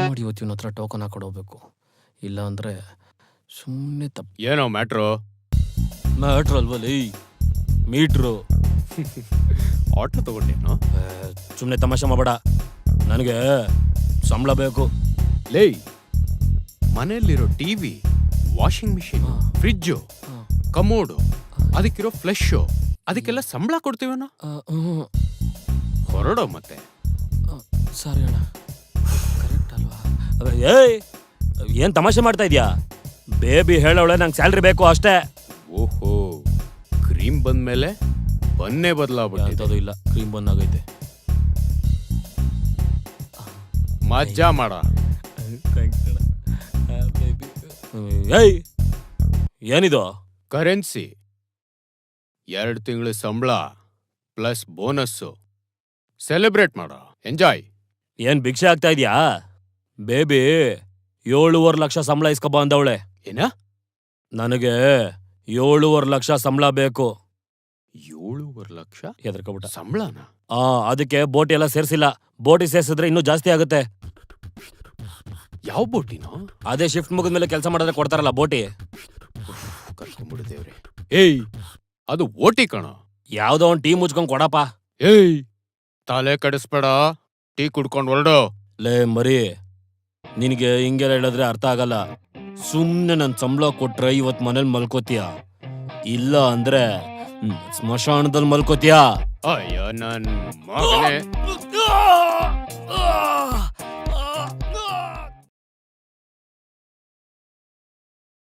ಮಾಡಿ ಇವತ್ತು ಇವನ ಹತ್ರ ಟೋಕನ್ ಹಾಕೊಡೋಗ್ಬೇಕು ಇಲ್ಲ ಅಂದ್ರೆ ಸುಮ್ಮನೆ ತಪ್ಪು ಏನೋ ಮ್ಯಾಟ್ರು? ಮ್ಯಾಟ್ರ್ ಅಲ್ವಲ್ಲಿ ಮೀಟ್ರು. ಆಟೋ ತಗೊಂಡೇನು ಸುಮ್ಮನೆ ತಮಾಷೆ ಮಾಡಬೇಡ. ನನಗೆ ಸಂಬಳ ಬೇಕು. ಲೇ ಮನೆಯಲ್ಲಿರೋ ಟಿವಿ ವಾಷಿಂಗ್ ಮಿಷಿನ್ ಹಾ. ಫ್ರಿಜ್ಜು ಹಾ. ಕಮೋಡು ಅದಕ್ಕಿರೋ ಫ್ಲೆಶು ಅದಕ್ಕೆಲ್ಲ ಸಂಬಳ ಕೊಡ್ತೀವಣ್ಣ ಆ, ಹ್ಮ್. ಹೊರಡೋ ಮತ್ತೆ. ಸರಿ ಸಾರಿ ಅಣ್ಣ. ಏಯ್ ಏನ್ ತಮಾಷೆ ಮಾಡ್ತಾ ಇದ್ಯಾ? ಬೇಬಿ ಹೇಳೋಳೆ ನಂಗೆ ಸ್ಯಾಲ್ರಿ ಬೇಕು ಅಷ್ಟೇ. ಓಹೋ ಕ್ರೀಮ್ ಬಂದ್ಮೇಲೆ ಬನ್ನೇ ಬದಲಾಗ್ಬಿಟ್ಟು ಇಲ್ಲ ಕ್ರೀಮ್ ಬಂದಾಗೈತೆ. ಮಜ್ಜಾ ಮಾಡ. ಏಯ್ ಏನಿದು? ಕರೆನ್ಸಿ. ಎರಡು ತಿಂಗಳ ಸಂಬಳ ಪ್ಲಸ್ ಬೋನಸ್ಸು. ಸೆಲೆಬ್ರೇಟ್ ಮಾಡ ಎಂಜಾಯ್. ಏನ್ ಭಿಕ್ಷೆ ಆಗ್ತಾ ಇದ್ಯಾ? ಬೇಬಿ ಏಳುವರೆ ಲಕ್ಷ ಸಂಬಳ ಇಸ್ಕೊಬ ಅಂದವಳೆ. ಏನ? ನನಗೆ ಏಳುವರೆ ಲಕ್ಷ ಸಂಬಳ ಬೇಕು. ಏಳುವರೆ ಲಕ್ಷ? ಹೆದರ್ಕೊಬಿಟ್ಟ ಸಂಬಳನ? ಆ ಅದಕ್ಕೆ ಬೋಟಿ ಎಲ್ಲ ಸೇರಿಸಿಲ್ಲ. ಬೋಟಿ ಸೇರಿಸಿದ್ರೆ ಇನ್ನೂ ಜಾಸ್ತಿ ಆಗುತ್ತೆ. ಯಾವ ಬೋಟಿನೋ? ಅದೇ ಶಿಫ್ಟ್ ಮುಗಿದ ಮೇಲೆ ಕೆಲಸ ಮಾಡಿದ್ರೆ ಕೊಡ್ತಾರಲ್ಲ ಬೋಟಿ. ಕರ್ಕೊಂಡ್ಬಿಡ್ತೇವ್ರಿ ಏಯ್! ಅದು ಓಟಿ ಕಣ. ಯಾವ್ದೋ ಒಂದ್ ಟೀ ಮುಚ್ಕೊಂಡ್ ಕೊಡಪ್ಪ. ಏಯ್! ತಲೆ ಕಡಿಸ್ಬೇಡ. ಟೀ ಕುಡ್ಕೊಂಡು ಹೊರಡು. ಲೇ ಮರಿ ನಿನಗೆ ಹಿಂಗೆಲ್ಲ ಹೇಳಿದ್ರೆ ಅರ್ಥ ಆಗಲ್ಲ. ಸುಮ್ಮನೆ ನನ್ನ ಸಂಬಳ ಕೊಟ್ರೆ ಇವತ್ತು ಮನೇಲಿ ಮಲ್ಕೋತೀಯ? ಇಲ್ಲ ಅಂದ್ರೆ ಸ್ಮಶಾನದಲ್ಲಿ ಮಲ್ಕೋತೀಯ? ಅಯ್ಯೋ ನನ್ ಮಗನೇ.